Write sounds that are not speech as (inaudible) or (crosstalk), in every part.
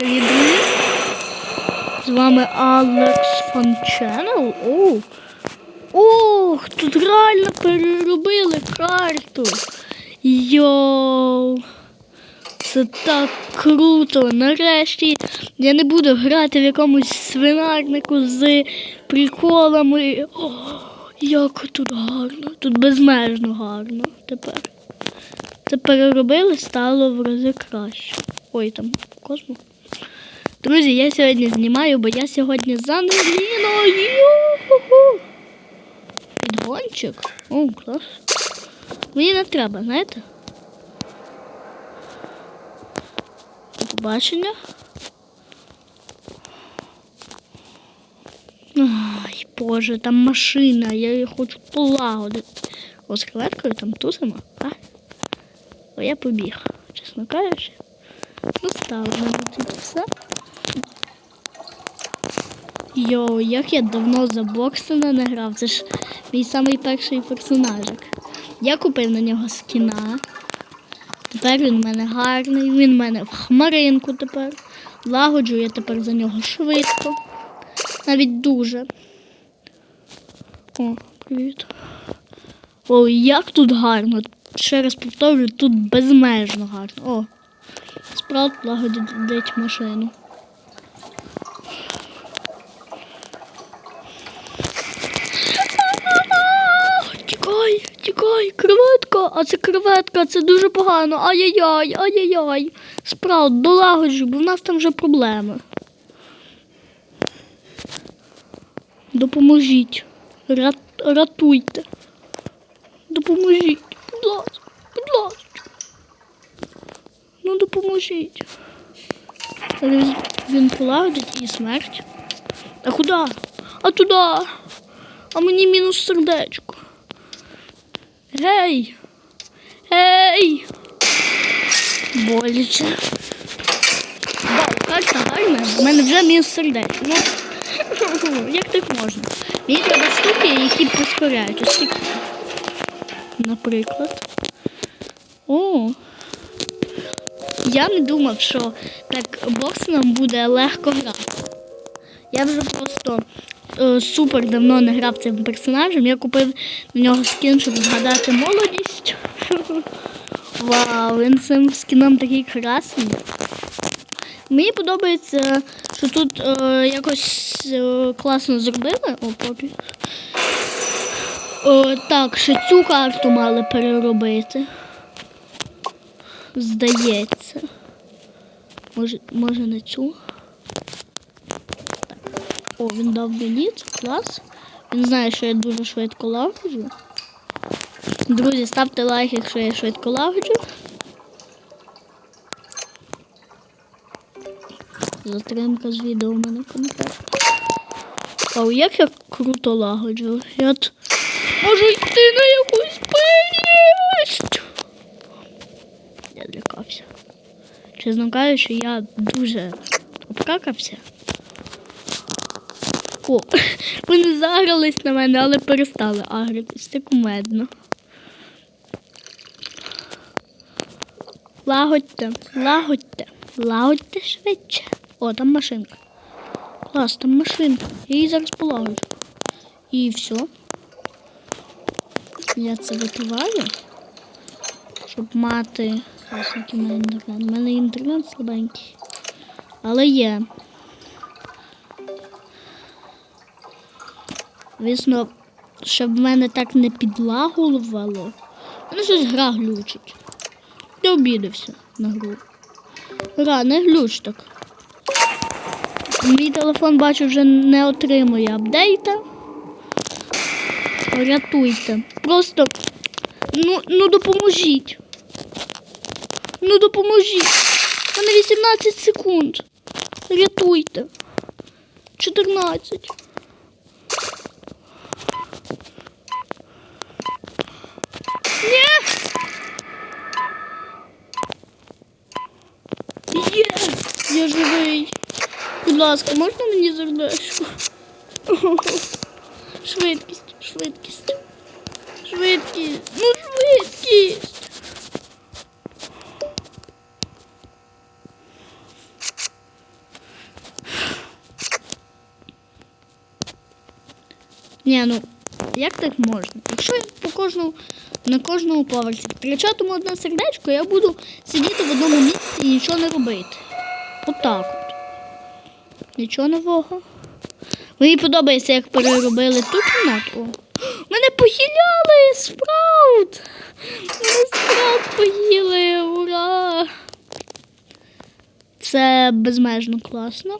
Привіт! З вами Алекс Фан Channel. О, Ох, тут реально переробили карту. Йоу. Це так круто. Нарешті я не буду грати в якомусь свинарнику з приколами. О, як тут гарно. Тут безмежно гарно тепер. Це переробили, стало в рази краще. Ой, там космо. Друзі, я сьогодні знімаю, бо я сьогодні з Ангеліною. Підгончик. О, клас. Мені не треба, знаєте? До побачення. Ай, Боже, там машина, я її хочу полагодити. О, з креветкою там тусимо, а? О, я побіг, чесно кажучи. Ну, мабуть, тут все. Йоу, як я давно за Боксона не грав. Це ж мій самий перший персонажик. Я купив на нього скіна. Тепер він в мене гарний, він в мене в хмаринку тепер. Лагоджу я тепер за нього швидко. Навіть дуже. О, привіт. Ой, як тут гарно. Ще раз повторюю, тут безмежно гарно. О, справді лагодить машину. Тікай, тікай, креветка, а це креветка, це дуже погано. Ай-яй-яй, ай-яй-яй. Справді, долагоджу, бо в нас там вже проблеми. Допоможіть. Рат, ратуйте. Допоможіть. Будь ласка, будь ласка. Ну допоможіть. Він полагодить її смерть. А куди? А туди. А мені мінус сердечко. Гей! Гей! Боляче. Карта гарна. У мене вже мінус сердечко. Ну, (laughs) як так можна? Мені треба штуки, які прискоряють. Ось такі. Наприклад. О. Я не думав, що так боксом буде легко грати. Я вже просто супер давно не грав цим персонажем. Я купив на нього скін, щоб згадати молодість. (laughs) Вау, він цим скіном такий красний. Мені подобається, що тут е, якось е, класно зробили. О, попі. О, так, ще цю карту мали переробити. Здається. Може, може не цю. О, він дав мені, це клас. Він знає, що я дуже швидко лагоджу. Друзі, ставте лайк, якщо я швидко лагоджу. Затримка з відео в мене конкретно. Вау, як я круто лагоджу. Я т... можу йти на якусь перість. Я злякався. Чесно кажучи, я дуже обкакався. О, (laughs) вони загрались на мене, але перестали агритись. Це кумедно. Лагодьте, лагодьте, лагодьте швидше. О, там машинка. Клас, там машинка. Я її зараз полагоджу. І все. Я це випиваю, щоб мати. Ось який мене інтернет. У мене інтернет слабенький. Але є. Звісно, щоб мене так не підлагувало. Мене щось гра глючить. Ти обідався на гру. Гра, не глюч так. Мій телефон, бачу, вже не отримує апдейта. Рятуйте. Просто ну, ну допоможіть. Ну допоможіть. У мене 18 секунд. Рятуйте. 14. я живий. Будь ласка, можна мені зердечку? Швидкість, швидкість. Швидкість. Ну швидкість. Ні, ну, як так можна? Якщо я по кожному, на кожному поверсі втрачатиму одне сердечко, я буду сидіти в одному місці і нічого не робити. Отак от. Нічого нового. Мені подобається, як переробили ту кімнату. Мене похиляли! Спраут! Мене спраут поїли! Ура! Це безмежно класно.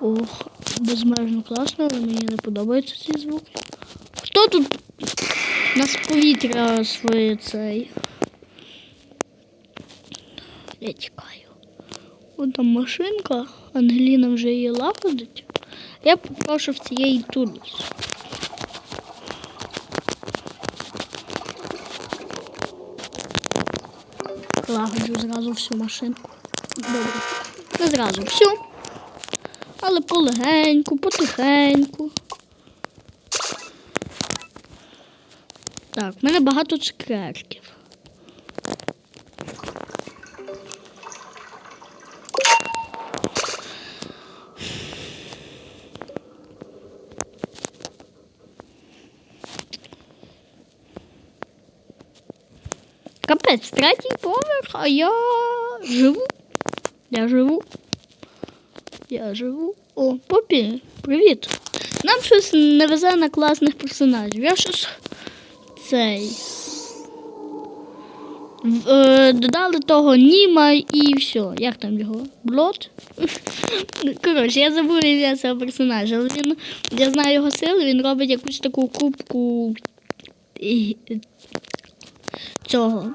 Ох, безмежно класно, але мені не подобаються ці звуки. Хто тут у нас повітря своє цей? Я тікаю. От там машинка, Ангеліна вже її лагодить. Я попрошу в цієї туди. Лагоджу зразу всю машинку. Добре. Не зразу всю. Але полегеньку, потихеньку. Так, в мене багато цукерків. Капець, третій поверх, а я живу. Я живу. Я живу. О, Попі, привіт. Нам щось не везе на класних персонажів. Я щось цей. Е, додали того Німа і все. Як там його? Блот? (laughs) Коротше, я забув ім'я цього персонажа, але він, я знаю його сили, він робить якусь таку кубку цього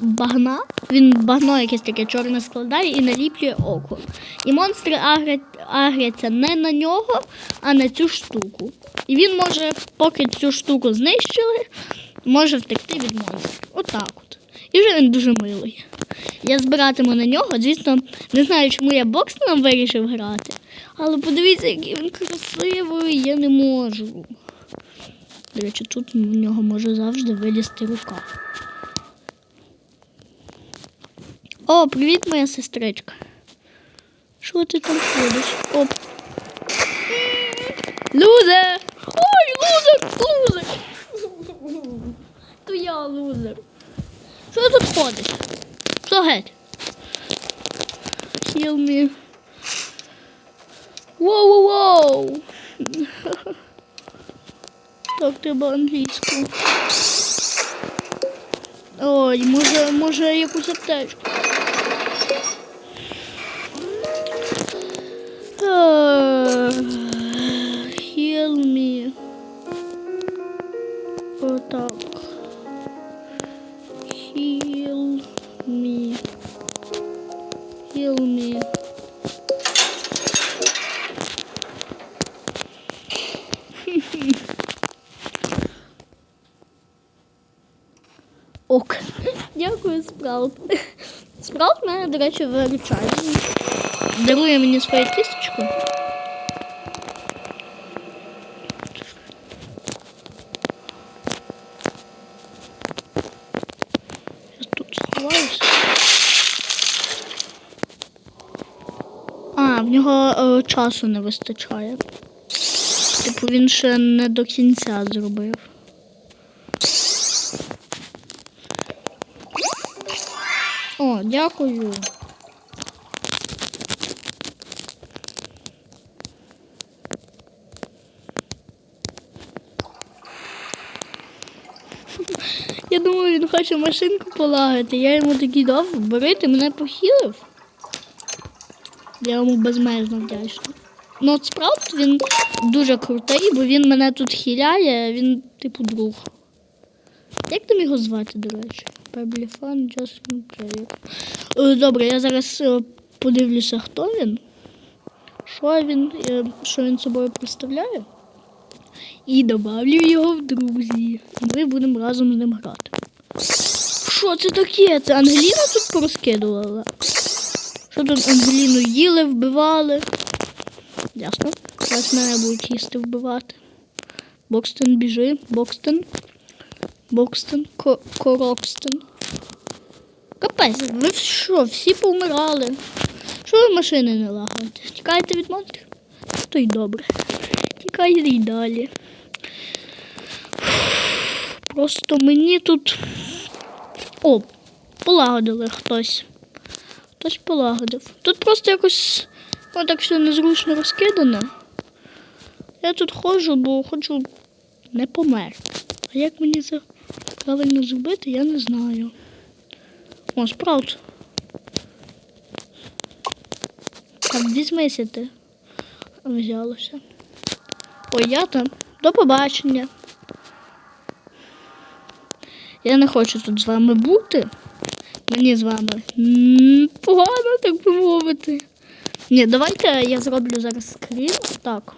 багна. Він багно якесь таке чорне складає і наліплює око. І монстри агрять, агряться не на нього, а на цю штуку. І він може, поки цю штуку знищили, може втекти від монстрів. Отак от. І вже він дуже милий. Я збиратиму на нього, звісно, не знаю, чому я боксом вирішив грати. Але подивіться, який він красивий, я не можу. До речі, тут в нього може завжди вилізти рука. О, привіт, моя сестричка. Що ти там ходиш? Оп. Лузер! Ой, лузер! Лузер! То я лузер. Що тут ходиш? Що геть? Heal me. Воу-воу-воу! Так, треба англійську. Ой, може, може якусь аптечку. Heal me. Отак. Heal me. Heal me. (laughs) Ок. Дякую, Спраут. Спраут мене, до речі, виручає. Дарує мені своє тісточко. Нього е, часу не вистачає. Типу він ще не до кінця зробив. О, дякую. Я думаю, він хоче машинку полагати. Я йому такий дав, бери, ти мене похилив. Я йому безмежно вдячна. Ну, от справді він дуже крутий, бо він мене тут хиляє, він типу друг. Як там його звати, до речі? Пебліфан Джаспін Плеєр. Е, Добре, я зараз е, подивлюся, хто він, що він, е, що він собою представляє. І добавлю його в друзі. Ми будемо разом з ним грати. Що це таке? Це Ангеліна тут порозкидувала? Що тут Ангеліну їли, вбивали? Ясно. Зараз мене будуть їсти вбивати. Бокстон біжи, Бокстон. Бокстон, Ко- Корокстон. Капець, ви що, всі повмирали? Що ви машини не лагаєте? Тікаєте від монстрів? то й добре. Тікай і далі. Просто мені тут. О, полагодили хтось. Хтось полагодив. Тут просто якось о, так все незручно розкидане. Я тут ходжу, бо хочу не померти. А як мені це правильно зробити, я не знаю. О, спраут. Там візьмися ти. Взялося. Ой, я там. До побачення. Я не хочу тут з вами бути. Мені з вами погано, так би мовити. Ні, давайте я зроблю зараз скрін. Так.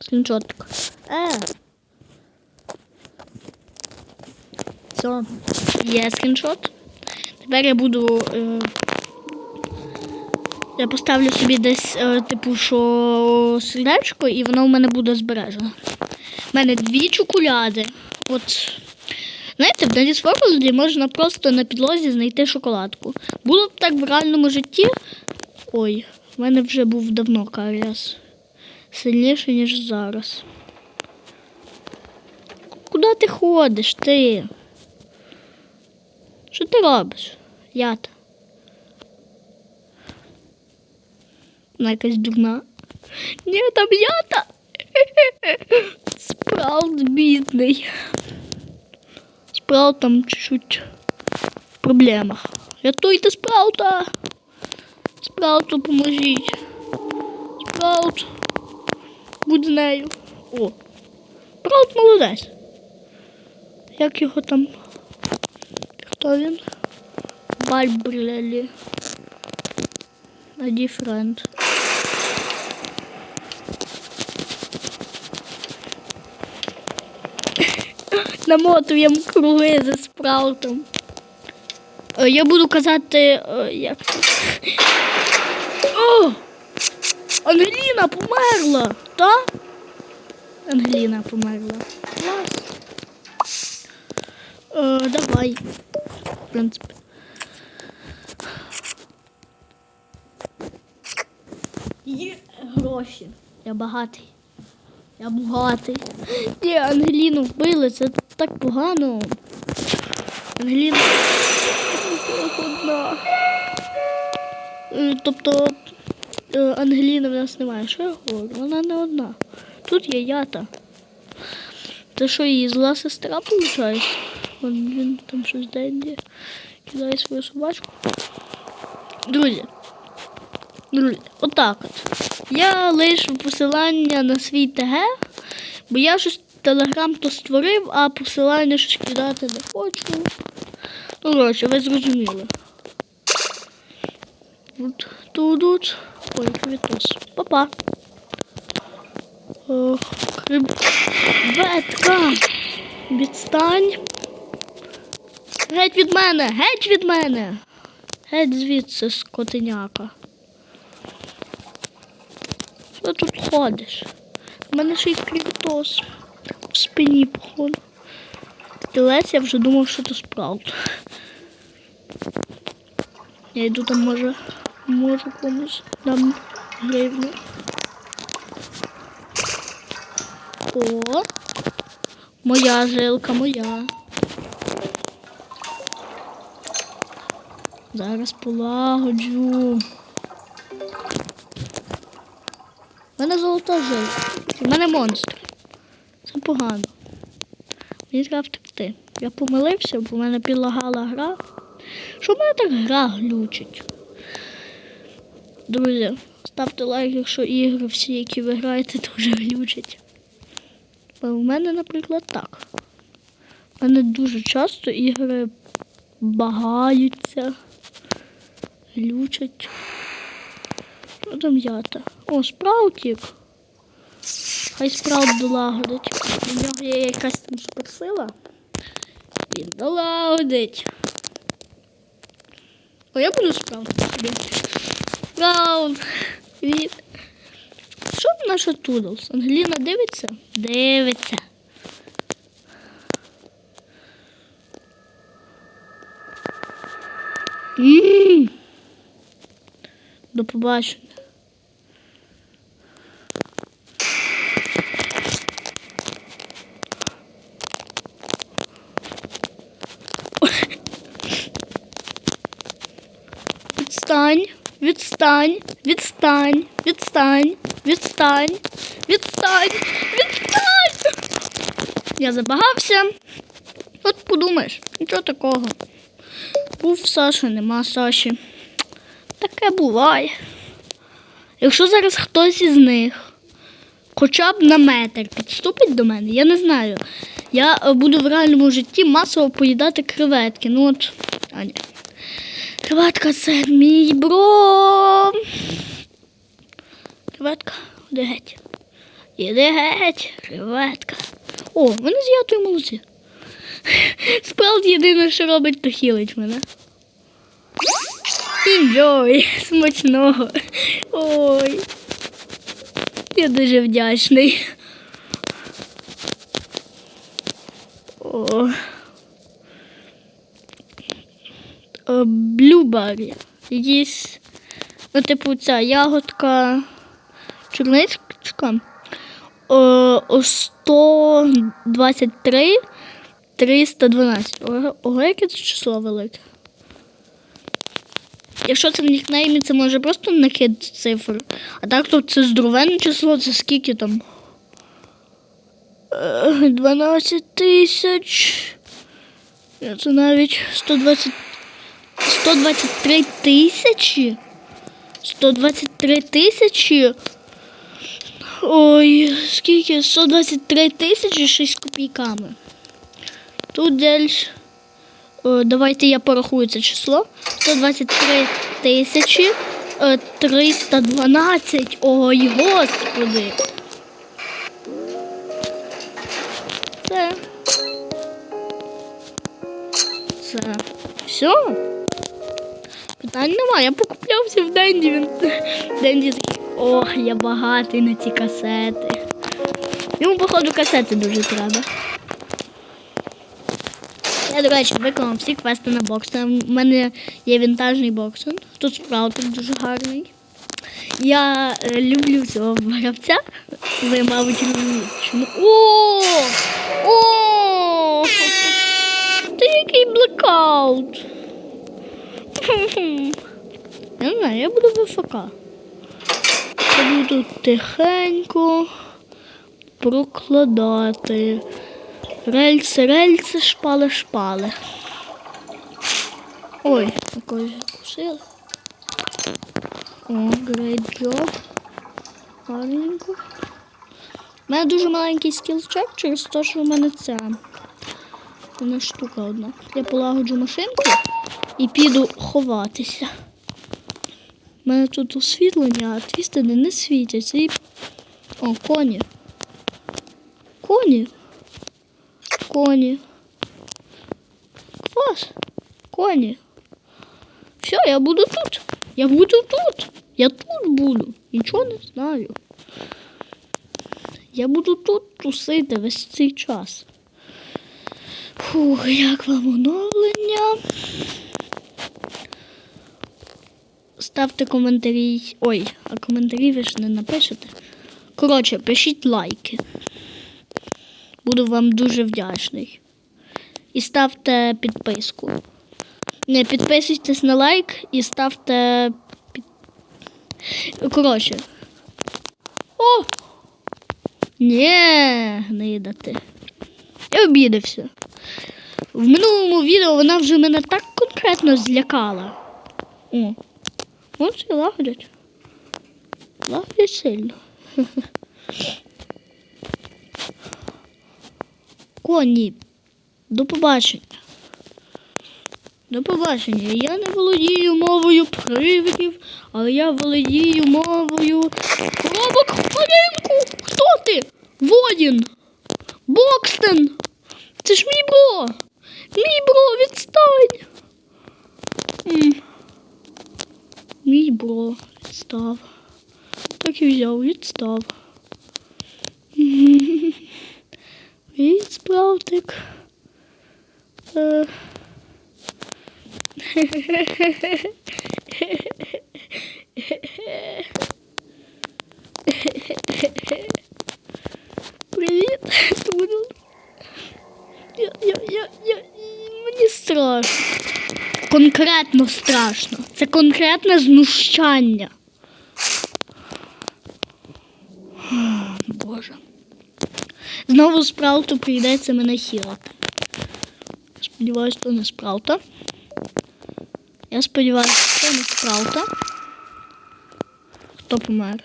Скріншотик. Е. Все, є скріншот. Тепер я буду. Е, я поставлю собі десь, е, типу, що сердечко, і воно в мене буде збережено. У мене дві чоколяди. От. Знаєте, в Денис World можна просто на підлозі знайти шоколадку. Було б так в реальному житті. Ой, в мене вже був давно каріас. Сильніше, ніж зараз. Куди ти ходиш, ти? Що ти робиш? Ята. Вона якась дурна. Ні, там ята. (laughs) Спраут бідний. Спраут там чуть-чуть в проблемах. Рятуйте спраута. Спрауту поможіть. Спраут. Будь з нею. О. Спраут молодець. Як його там? Хто він? Бальбрелі. Наді френд. Намотуємо круги за спраутом. Е, Я буду казати, е, як. О! Ангеліна померла! Та? Ангеліна померла. Клас. Е, давай. В принципі. Є гроші. Я багатий. Я багатий. Ні, Ангеліну вбили, це так погано. Ангеліна одна. Е, Тобто е, Ангеліни в нас немає. Що я говорю? Вона не одна. Тут є ята. Це що, її зла сестра? Вон він там щось денді. Кидає свою собачку. Друзі. Друзі, отак от. Я лишу посилання на свій ТГ, бо я щось телеграм то створив, а посилання щось кидати не хочу. Ну, коротше, ви зрозуміли. От тут. Ой, квітос. Папа. Криб... Ветка. Відстань. Геть від мене, геть від мене. Геть звідси, скотиняка. Що тут ходиш? У мене ще й кріптос в спині, походу. Тілець, я вже думав, що це спраут. Я йду там, може, може комусь дам гривню. О, моя жилка, моя. Зараз полагоджу. У мене золота жилка. У мене монстр. Це погано. Мені треба втекти. Я помилився, бо в мене підлагала гра. Що в мене так гра глючить? Друзі, ставте лайк, якщо ігри всі, які ви граєте, (laughs) дуже глючать. Бо в мене, наприклад, так. У мене дуже часто ігри багаються, глючать. Що там ята? О, спраутик. Хай спраут долагодить. У нього є якась там суперсила. Він долагодить. О, я буду собі. Спраут. Привіт. Що наша Тудлс? Ангеліна дивиться? Дивиться. М. До побачення. Відстань, відстань, відстань, відстань, відстань, відстань, відстань. Я забагався. От подумаєш, нічого такого. Був Саша, нема Саші. Таке буває. Якщо зараз хтось із них хоча б на метр підступить до мене, я не знаю. Я буду в реальному житті масово поїдати креветки. Ну от, а ні. Креветка це мій бро. Креветка, іди геть. Іди геть, креветка. О, вони з ятою молодці. Справді єдине, що робить, то хілить мене. Enjoy, смачного. Ой. Я дуже вдячний. О. Е, Блюбері. Якісь, ну, типу, ця ягодка чорничка. О, о 123 312. Ого, яке це число велике. Якщо це в нікнеймі, це може просто накид цифр. А так то це здоровенне число, це скільки там? Е, 12 тисяч. Це навіть 120... 123 тисячі. 123 тисячі. Ой, скільки? 123 тисячі 6 копійками. Тут далі. Е, Давайте я порахую це число. 123 тисячі е, 312. Ой, господи. Це. Це. Все. Питань немає. Я покуплявся в Денді. Він... Денді такий. Ох, я багатий на ці касети. Йому, походу, касети дуже треба. Я, до речі, виконав всі квести на боксен. У мене є вінтажний боксен. Тут спраутер дуже гарний. Я е, люблю цього гравця. Ви, мабуть. Чому. О! О! Ти який блекаут. Не знаю, я буду ВФК. Я буду тихенько прокладати. Рельси, рельси, шпали, шпали. Ой, якось закусили. О, great job. Гарненько. У мене дуже маленький скілчек через те, що в мене ця. У мене штука одна. Я полагоджу машинку і піду ховатися. У мене тут освітлення, а твістини не світяться. І... О, коні. Коні. Коні. Клас. Коні. Все, я буду тут. Я буду тут. Я тут буду. Нічого не знаю. Я буду тут тусити весь цей час. Фух, як вам оновлення? Ставте коментарі. Ой, а коментарі ви ж не напишете. Коротше, пишіть лайки. Буду вам дуже вдячний. І ставте підписку. Не, підписуйтесь на лайк і ставте. Під... Коротше. О! Нє, не їдати. Я обідався. В минулому відео вона вже мене так конкретно злякала. О, і лагодять. Лагодять сильно. Коні, до побачення. До побачення. Я не володію мовою привидів, але я володію мовою коробок в ринку. Хто ти? Водін. Бокстен. Це ж мій бро. Мій бро, відстань. Мій бро, відстав. Так і взяв, відстав. Від справтик. Е. Привіт, Тудл. Я, я, я, я, мені страшно. Конкретно страшно. Це конкретне знущання. Боже. Знову спрауту прийдеться мене хілити. Сподіваюсь, то не спраута. Я сподіваюся, то не спраута. Хто помер?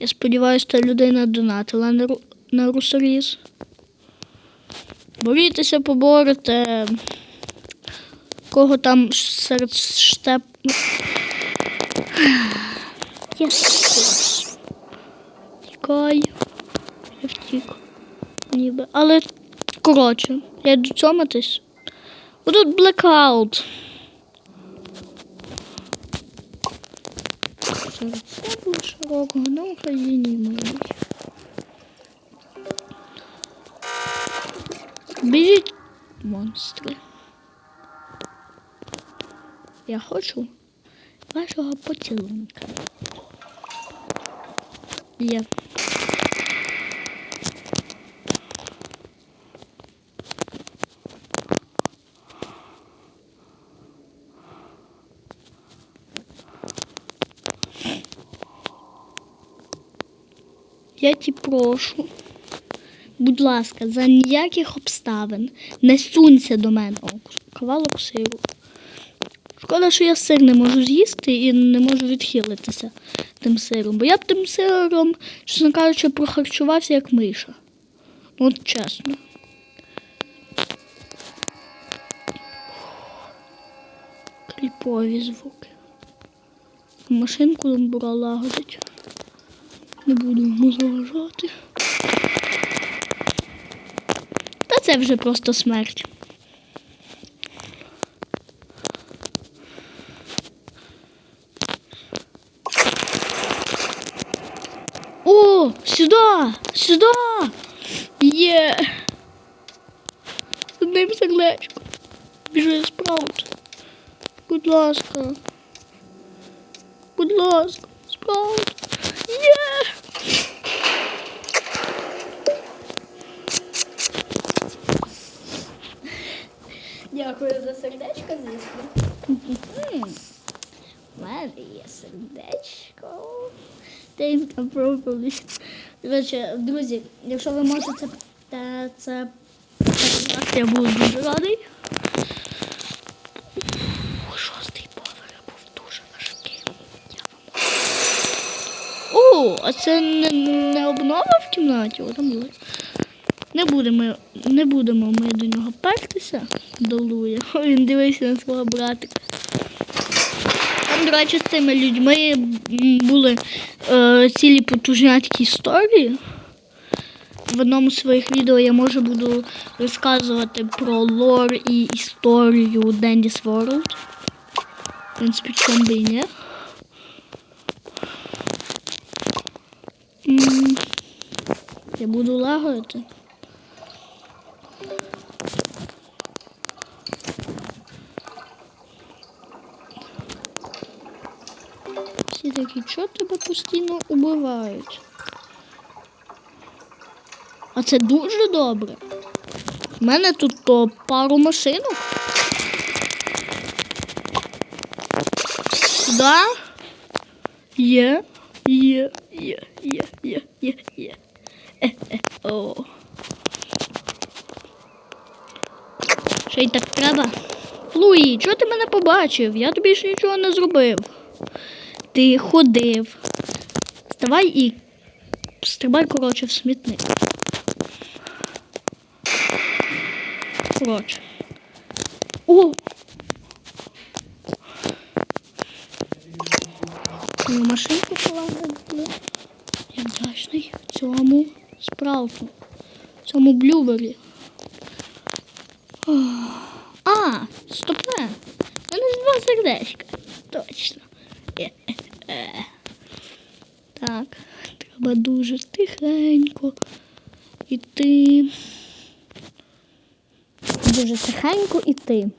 Я сподіваюся, та людина донатила на, ру- на русоріз. Борітеся, поборете. Кого там серед штеп. Тікай. Я втік. Ніби. Але коротше, я йду цьоматись. Бо тут блекаут. Серед себе широкого на Україні мабуть. Біжіть, монстри. Я хочу вашого поцілунка. Є. Я ті прошу. Будь ласка, за ніяких обставин не сунься до мене. О, кавалок сиру. Шкода, що я сир не можу з'їсти і не можу відхилитися тим сиром. Бо я б тим сиром, чесно кажучи, прохарчувався як миша. Ну, От чесно. Кріпові звуки. Машинку ламбура лагодить. Не буду йому заважати. Та це вже просто смерть. О, сюди! Сюди! Є! Одним сердечком. Біжи спраут. Будь ласка. Будь ласка, спраут. Є! Дякую за сердечко, звісно. У мене є сердечко. Thank you, probably. До друзі, якщо ви можете це, це я буду дуже радий. Шостий поверх був дуже важкий. Я вам О, а це не, не обнова в кімнаті? О, там були. Не будемо, не будемо ми до нього пертися до Луя. О, Він дивився на свого братика. Там, до речі, з цими людьми були е, цілі потужняцькі історії. В одному з своїх відео я може буду розказувати про лор і історію Dendy's World. В принципі, чому би і ні. Я буду лагодити. Всі такі, що тебе постійно убивають? А це дуже добре. У мене тут то пару машинок. Да? Є, є, є, є, є, є, є. Е, е, о. Ще й так треба. Луї, чого ти мене побачив? Я тобі ж нічого не зробив. Ти ходив. Вставай і стрибай, коротше, в смітник. Коротше. О! Машинку полагодили. Я вдячний цьому справку. Цьому блюбері. А, стопе. У мене ж два сердечка. Точно. Е-е-е. Так, треба дуже тихенько іти. Дуже тихенько іти.